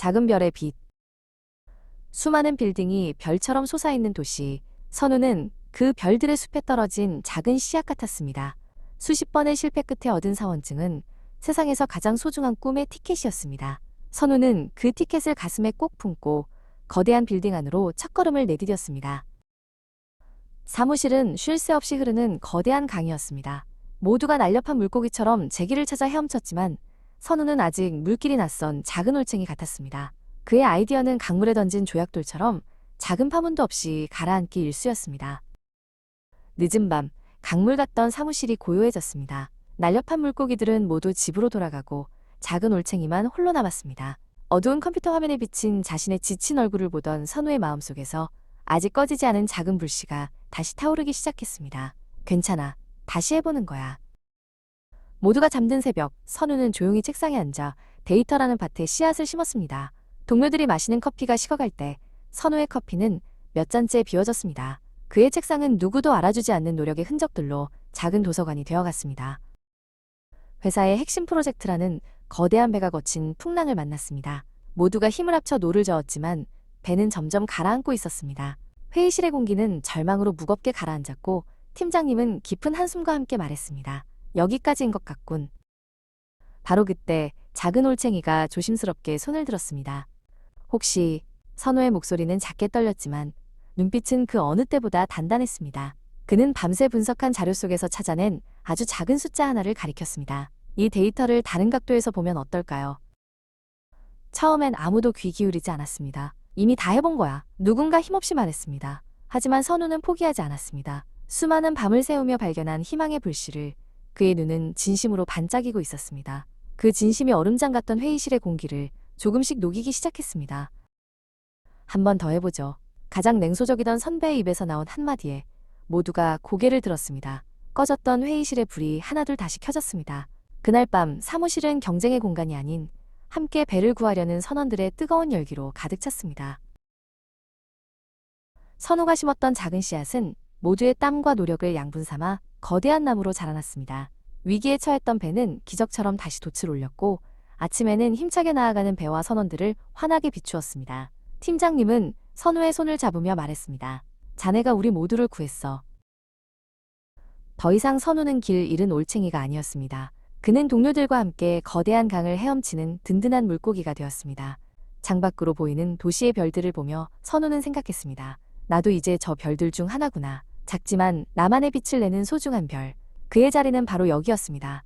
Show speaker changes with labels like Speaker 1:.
Speaker 1: 작은 별의 빛. 수많은 빌딩이 별처럼 솟아있는 도시. 선우는 그 별들의 숲에 떨어진 작은 씨앗 같았습니다. 수십 번의 실패 끝에 얻은 사원증은 세상에서 가장 소중한 꿈의 티켓이었습니다. 선우는 그 티켓을 가슴에 꼭 품고 거대한 빌딩 안으로 첫걸음을 내디뎠습니다. 사무실은 쉴 새 없이 흐르는 거대한 강이었습니다. 모두가 날렵한 물고기처럼 제길을 찾아 헤엄쳤지만 선우는 아직 물길이 낯선 작은 올챙이 같았습니다. 그의 아이디어는 강물에 던진 조약돌처럼 작은 파문도 없이 가라앉기 일쑤였습니다. 늦은 밤, 강물 같던 사무실이 고요해졌습니다. 날렵한 물고기들은 모두 집으로 돌아가고 작은 올챙이만 홀로 남았습니다. 어두운 컴퓨터 화면에 비친 자신의 지친 얼굴을 보던 선우의 마음속에서 아직 꺼지지 않은 작은 불씨가 다시 타오르기 시작했습니다. 괜찮아. 다시 해보는 거야. 모두가 잠든 새벽, 선우는 조용히 책상에 앉아 데이터라는 밭에 씨앗을 심었습니다. 동료들이 마시는 커피가 식어갈 때 선우의 커피는 몇 잔째 비워졌습니다. 그의 책상은 누구도 알아주지 않는 노력의 흔적들로 작은 도서관이 되어갔습니다. 회사의 핵심 프로젝트라는 거대한 배가 거친 풍랑을 만났습니다. 모두가 힘을 합쳐 노를 저었지만 배는 점점 가라앉고 있었습니다. 회의실의 공기는 절망으로 무겁게 가라앉았고 팀장님은 깊은 한숨과 함께 말했습니다. 여기까지인 것 같군. 바로 그때 작은 올챙이가 조심스럽게 손을 들었습니다. 혹시 선호의 목소리는 작게 떨렸지만 눈빛은 그 어느 때보다 단단했습니다. 그는 밤새 분석한 자료 속에서 찾아낸 아주 작은 숫자 하나를 가리켰습니다. 이 데이터를 다른 각도에서 보면 어떨까요? 처음엔 아무도 귀 기울이지 않았습니다. 이미 다 해본 거야. 누군가 힘없이 말했습니다. 하지만 선우는 포기하지 않았습니다. 수많은 밤을 새우며 발견한 희망의 불씨를 그의 눈은 진심으로 반짝이고 있었습니다. 그 진심이 얼음장 같던 회의실의 공기를 조금씩 녹이기 시작했습니다. 한 번 더 해보죠. 가장 냉소적이던 선배의 입에서 나온 한마디에 모두가 고개를 들었습니다. 꺼졌던 회의실의 불이 하나둘 다시 켜졌습니다. 그날 밤 사무실은 경쟁의 공간이 아닌 함께 배를 구하려는 선원들의 뜨거운 열기로 가득 찼습니다. 선우가 심었던 작은 씨앗은 모두의 땀과 노력을 양분 삼아 거대한 나무로 자라났습니다. 위기에 처했던 배는 기적처럼 다시 돛을 올렸고 아침에는 힘차게 나아가는 배와 선원들을 환하게 비추었습니다. 팀장님은 선우의 손을 잡으며 말했습니다. 자네가 우리 모두를 구했어. 더 이상 선우는 길 잃은 올챙이가 아니었습니다. 그는 동료들과 함께 거대한 강을 헤엄치는 든든한 물고기가 되었습니다. 창밖으로 보이는 도시의 별들을 보며 선우는 생각했습니다. 나도 이제 저 별들 중 하나구나. 작지만 나만의 빛을 내는 소중한 별. 그의 자리는 바로 여기였습니다.